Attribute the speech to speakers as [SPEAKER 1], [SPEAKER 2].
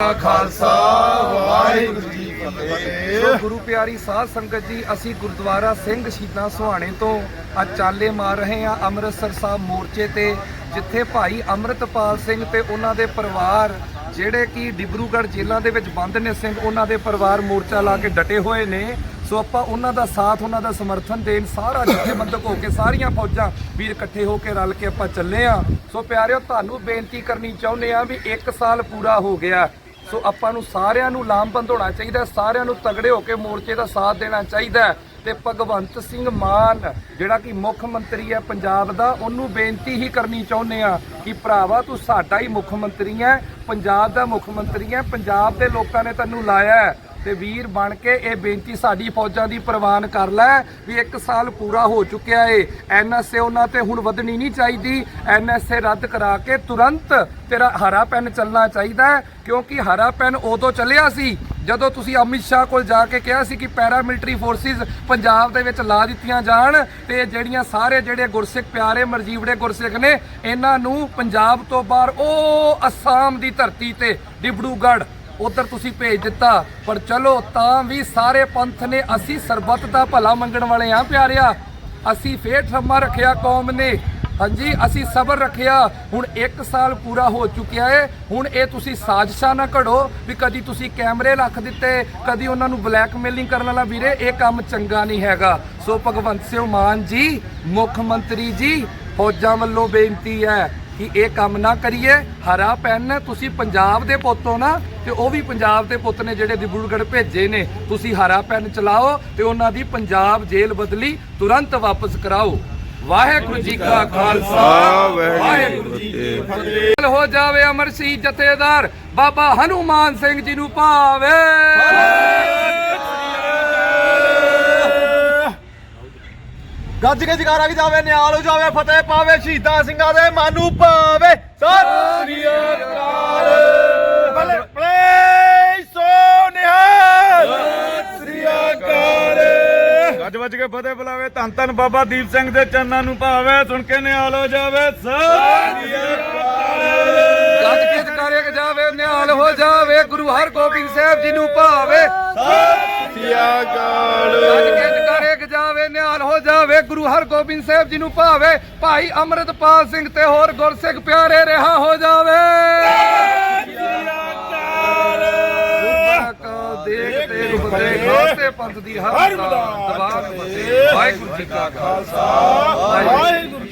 [SPEAKER 1] ਖਾਲਸਾ, ਵਾਹਿਗੁਰੂ ਜੀ ਕੀ ਫਤਿਹ।
[SPEAKER 2] ਸੋ ਗੁਰੂ ਪਿਆਰੀ ਸਾਧ ਸੰਗਤ ਜੀ, ਅਸੀਂ ਗੁਰਦੁਆਰਾ ਸਿੰਘ ਸ਼ਹੀਦਾਂ ਸੁਹਾਣੇ ਤੋਂ ਅੱਜ ਚਾਲੇ ਮਾਰ ਰਹੇ ਹਾਂ ਅੰਮ੍ਰਿਤਸਰ ਸਾਹਿਬ ਮੋਰਚੇ ਤੇ, ਜਿੱਥੇ ਭਾਈ ਅੰਮ੍ਰਿਤਪਾਲ ਸਿੰਘ ਤੇ ਉਹਨਾਂ ਦੇ ਪਰਿਵਾਰ, ਜਿਹੜੇ ਕਿ ਡਿਬਰੂਗੜ੍ਹ ਜੇਲ੍ਹਾਂ ਦੇ ਵਿੱਚ ਬੰਦ ਨੇ ਸਿੰਘ, ਉਹਨਾਂ ਦੇ ਪਰਿਵਾਰ ਮੋਰਚਾ ਲਾ ਕੇ ਡਟੇ ਹੋਏ ਨੇ। ਸੋ ਆਪਾਂ ਉਹਨਾਂ ਦਾ ਸਾਥ, ਉਹਨਾਂ ਦਾ ਸਮਰਥਨ ਦੇਣ, ਸਾਰਾ ਜਥੇਬੰਦਕ ਹੋ ਕੇ ਸਾਰੀਆਂ ਫੌਜਾਂ ਵੀਰ ਇਕੱਠੇ ਹੋ ਕੇ ਰਲ ਕੇ ਆਪਾਂ ਚੱਲੇ ਆ ਸੋ ਪਿਆਰਿਓ, ਤੁਹਾਨੂੰ ਬੇਨਤੀ ਕਰਨੀ ਚਾਹੁੰਦੇ ਆ ਵੀ 1 ਸਾਲ ਪੂਰਾ ਹੋ ਗਿਆ। ਸੋ ਆਪਾਂ ਨੂੰ ਸਾਰਿਆਂ ਨੂੰ ਲਾਮਬੰਦ ਹੋਣਾ ਚਾਹੀਦਾ ਸਾਰਿਆਂ ਨੂੰ ਤਗੜੇ ਹੋ ਕੇ ਮੋਰਚੇ ਦਾ ਸਾਥ ਦੇਣਾ ਚਾਹੀਦਾ ਹੈ। ਤੇ ਭਗਵੰਤ ਸਿੰਘ ਮਾਨ, ਜਿਹੜਾ ਕਿ ਮੁੱਖ ਮੰਤਰੀ ਹੈ ਪੰਜਾਬ ਦਾ, ਉਹਨੂੰ ਬੇਨਤੀ ਹੀ ਕਰਨੀ ਚਾਹੁੰਦੇ ਆ ਕਿ ਭਰਾਵਾ, ਤੂੰ ਸਾਡਾ ਹੀ ਮੁੱਖ ਮੰਤਰੀ ਹੈ, ਪੰਜਾਬ ਦਾ ਮੁੱਖ ਮੰਤਰੀ ਹੈ, ਪੰਜਾਬ ਦੇ ਲੋਕਾਂ ਨੇ ਤੈਨੂੰ ਲਾਇਆ ਤੇ ਵੀਰ ਬਣ ਕੇ ਇਹ ਬੇਨਤੀ ਸਾਡੀ ਫੌਜਾਂ ਦੀ ਪ੍ਰਵਾਨ ਕਰ ਲੈ ਵੀ 1 ਸਾਲ ਪੂਰਾ ਹੋ ਚੁੱਕਿਆ ਏ। ਐਨਐਸਏ ਉਹਨਾਂ ਤੇ ਹੁਣ ਵਧਣੀ ਨਹੀਂ ਚਾਹੀਦੀ। ਐਨਐਸਏ ਰੱਦ ਕਰਾ ਕੇ ਤੁਰੰਤ ਤੇਰਾ ਹਰਾ ਪੈਨ ਚੱਲਣਾ ਚਾਹੀਦਾ ਕਿਉਂਕਿ ਹਰਾ ਪੈਨ ਉਦੋਂ ਚੱਲਿਆ ਸੀ ਜਦੋਂ ਤੁਸੀਂ ਅਮਿਤ ਸ਼ਾਹ ਕੋਲ ਜਾ ਕੇ ਕਿਹਾ ਸੀ ਕਿ ਪੈਰਾ ਮਿਲਟਰੀ ਫੋਰਸਿਸ ਪੰਜਾਬ ਦੇ ਵਿੱਚ ਲਾ ਦਿੱਤੀਆਂ ਜਾਣ ਤੇ ਜਿਹੜੀਆਂ ਸਾਰੇ ਜਿਹੜੇ ਗੁਰਸਿੱਖ ਪਿਆਰੇ ਮਰਜੀਵੜੇ ਗੁਰਸਿੱਖ ਨੇ, ਇਹਨਾਂ ਨੂੰ ਪੰਜਾਬ ਤੋਂ ਬਾਹਰ ਉਹ ਅਸਾਮ ਦੀ ਧਰਤੀ ਤੇ ਡਿਬੜੂਗੜ੍ਹ ਉਧਰ ਤੁਸੀਂ ਭੇਜ ਦਿੱਤਾ, ਪਰ ਚਲੋ ਤਾਂ ਵੀ ਸਾਰੇ ਪੰਥ ਨੇ ਅਸੀਂ ਸਰਬੱਤ ਦਾ ਭਲਾ ਮੰਗਣ ਵਾਲੇ ਆ ਪਿਆਰਿਆ। ਅਸੀਂ ਫੇਰ ਠੰਮਾ ਰੱਖਿਆ ਕੌਮ ਨੇ। ਹਾਂਜੀ, ਅਸੀਂ ਸਬਰ ਰੱਖਿਆ। ਹੁਣ 1 ਸਾਲ ਪੂਰਾ ਹੋ ਚੁੱਕਿਆ ਹੈ ਹੁਣ ਇਹ ਤੁਸੀਂ ਸਾਜ਼ਿਸ਼ਾਂ ਨਾ ਘੜੋ ਵੀ ਕਦੀ ਤੁਸੀਂ ਕੈਮਰੇ ਰੱਖ ਦਿੱਤੇ, ਕਦੀ ਉਹਨਾਂ ਨੂੰ ਬਲੈਕਮੇਲਿੰਗ ਕਰਨ ਵਾਲਾ ਵੀਰੇ, ਇਹ ਕੰਮ ਚੰਗਾ ਨਹੀਂ ਹੈਗਾ। ਸੋ ਭਗਵੰਤ ਸਿੰਘ ਮਾਨ ਜੀ, ਮੁੱਖ ਮੰਤਰੀ ਜੀ, ਫੌਜਾਂ ਵੱਲੋਂ ਬੇਨਤੀ ਹੈ ਕਿ ਇਹ ਕੰਮ ਨਾ ਕਰੀਏ, ਹਰਾ ਪੈਨ, ਤੁਸੀਂ ਪੰਜਾਬ ਦੇ ਪੁੱਤੋ ਨਾ, ਤੇ ਉਹ ਵੀ ਪੰਜਾਬ ਦੇ ਪੁੱਤ ਨੇ ਜਿਹੜੇ ਦਿਬੜੂਗੜ੍ਹ ਭੇਜੇ ਨੇ। ਤੁਸੀਂ ਹਰਾ ਪੈਨ ਚਲਾਓ ਤੇ ਉਹਨਾਂ ਦੀ ਪੰਜਾਬ ਜੇਲ੍ਹ ਬਦਲੀ ਤੁਰੰਤ ਵਾਪਸ ਕਰਾਓ। ਵਾਹਿਗੁਰੂ ਜੀ ਕਾ ਖਾਲਸਾ, ਵਾਹਿਗੁਰੂ ਜੀ ਕੀ ਫਤਿਹ। ਹੋ ਜਾਵੇ ਅਮਰ ਸਿੰਘ ਜਥੇਦਾਰ, ਬਾਬਾ ਹਨੂਮਾਨ ਸਿੰਘ ਜੀ ਨੂੰ ਭਾਵੇ।
[SPEAKER 1] ਗੱਜ ਕੇ ਜਗਾਰਾ ਕੀ ਜਾਵੇ ਨਿਹਾਲ ਹੋ ਜਾਵੇ ਫਤਿਹ ਪਾਵੇ ਸ਼ਹੀਦਾਂ ਸਿੰਘਾਂ ਦੇ ਮਨ ਨੂੰ ਪਾਵੇ। ਸਤਿ ਸ੍ਰੀ ਅਕਾਲ। ਭਲੇ ਭਲੇ ਸੋ ਨਿਹਾਲ। ਸਤਿ ਸ੍ਰੀ ਅਕਾਲ। ਗੱਜ ਵੱਜ ਕੇ ਫਤਿਹ ਬੁਲਾਵੇ ਧੰਨ ਧੰਨ ਬਾਬਾ ਦੀਪ ਸਿੰਘ ਦੇ ਚਰਨਾਂ ਨੂੰ ਭਾਵੇ ਸੁਣ ਕੇ ਨਿਹਾਲ ਹੋ ਜਾਵੇ ਸਤਿ ਅਕਾਲ।
[SPEAKER 2] ਗੱਜ ਕੇ ਜਕਾਰੇ ਕੇ ਜਾਵੇ ਨਿਹਾਲ ਹੋ ਜਾਵੇ ਗੁਰੂ ਹਰਗੋਬਿੰਦ ਸਾਹਿਬ ਜੀ ਨੂੰ ਭਾਵੇ।
[SPEAKER 1] ਸਤਿ ਸ੍ਰੀ ਅਕਾਲ।
[SPEAKER 2] ਨਿਹਾਲ ਹੋ ਜਾਵੇ ਗੁਰੂ ਹਰਗੋਬਿੰਦ ਸਾਹਿਬ ਜੀ ਨੂੰ ਭਾਵੇ ਭਾਈ ਅੰਮ੍ਰਿਤਪਾਲ ਸਿੰਘ ਤੇ ਹੋਰ ਗੁਰਸਿੱਖ ਪਿਆਰੇ ਰਿਹਾ ਹੋ ਜਾਵੇ। ਦੇਖ ਤੇਗ ਫਤਿਹ ਖਾਲਸੇ ਪੰਥ ਦੀ ਹਰ ਦਬਾਨ ਵਾਹਿਗੁਰੂ ਜੀ ਕਾ ਖਾਲਸਾ। ਵਾਹਿਗੁਰੂ